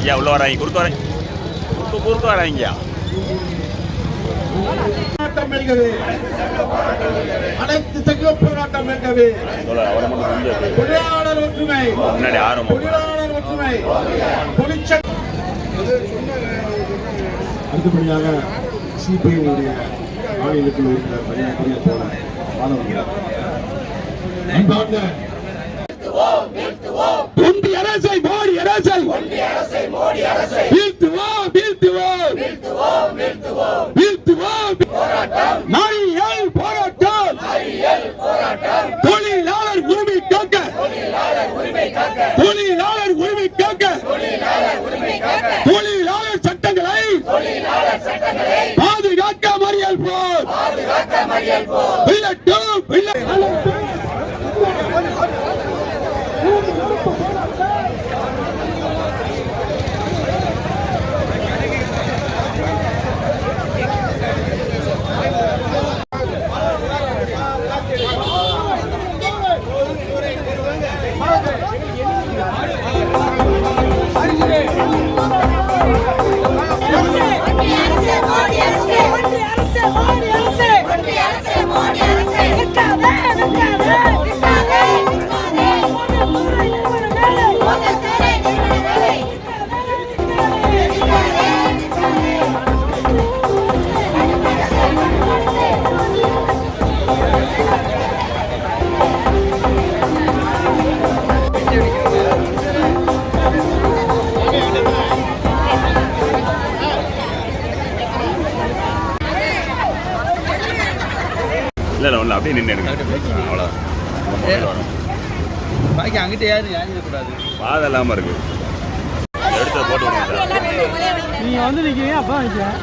ஐயா உள்ள வராங்க குறுக்க வராங்க. குறுக்க குறுக்க வராங்கய்யா போராட்டம் வெல்கவே அனைத்து சங்க போராட்டம் அப்படியே தொழிலாளர் ஒற்றுமை. முன்னாடி ஆரம்பம் தொழிலாளர் ஒற்றுமை. தொழிற்சங்க அடுத்தபடியாக சிபிஐடைய மாநிலத்தில் உறுப்பினர் மரியாதைக்குரிய தோழர் மாணவர்கள். அன்பார்ந்த ஒன்றிய அரசை மோடி அரசை. வீழ்த்துவோம் வீழ்த்துவோம். வீழ்த்துவோம் மறியல் போராட்டம். தொழிலாளர் உரிமை காக்க தொழிலாளர் உரிமை காக்க தொழிலாளர் சட்டங்களை பாதுகாக்க மறியல் போர். அரசு மோடி அரசு இல்லை இல்லை ஒன்று அப்படியே நின்று எடுங்க அவ்வளோ வரும் பாக்கி அங்கிட்ட யாரு யாரும் கூடாது பாதை இல்லாமல் இருக்கு எடுத்து போட்டு விடுங்க வந்து நிக்கிறீங்க அப்பா நிக்கிறேன்